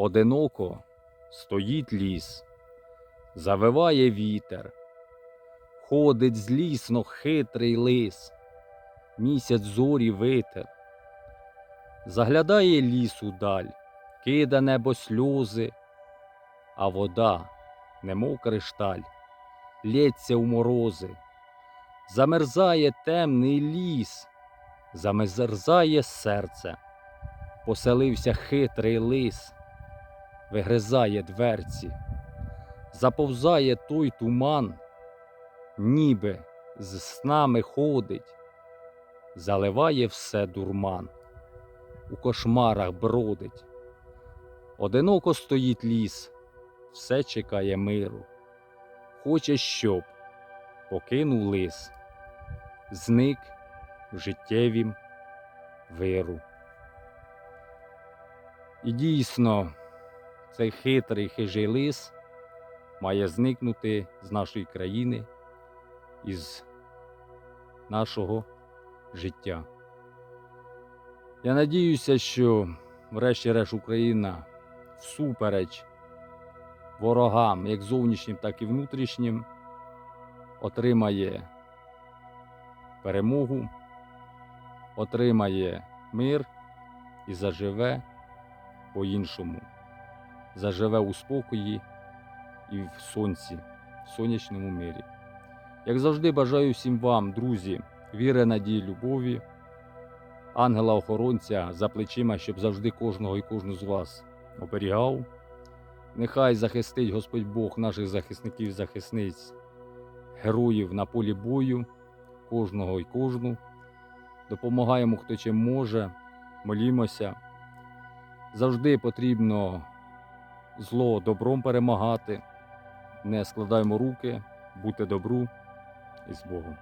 Одиноко стоїть ліс, завиває вітер, ходить злісно хитрий лис, місяць зорі витер, заглядає ліс удаль, кида небо сльози, а вода, немов кришталь, лється у морози, замерзає темний ліс, замерзає серце, поселився хитрий лис вигризає дверці, заповзає той туман, ніби з снами ходить, заливає все дурман, у кошмарах бродить. Одиноко стоїть ліс, все чекає миру. Хоче, щоб покинув лис, зник в життєвім виру. І дійсно, цей хитрий хижий лис має зникнути з нашої країни, із нашого життя. Я надіюся, що врешті-решт Україна всупереч ворогам, як зовнішнім, так і внутрішнім, отримає перемогу, отримає мир і заживе по-іншому заживе у спокої і в сонці, в сонячному мирі. Як завжди, бажаю всім вам, друзі, віри, надії, любові, ангела-охоронця за плечима, щоб завжди кожного і кожну з вас оберігав. Нехай захистить Господь Бог наших захисників захисниць, героїв на полі бою, кожного і кожну. Допомагаємо, хто чим може, молімося. Завжди потрібно зло добром перемагати. Не складаємо руки, бути добру і з Богом.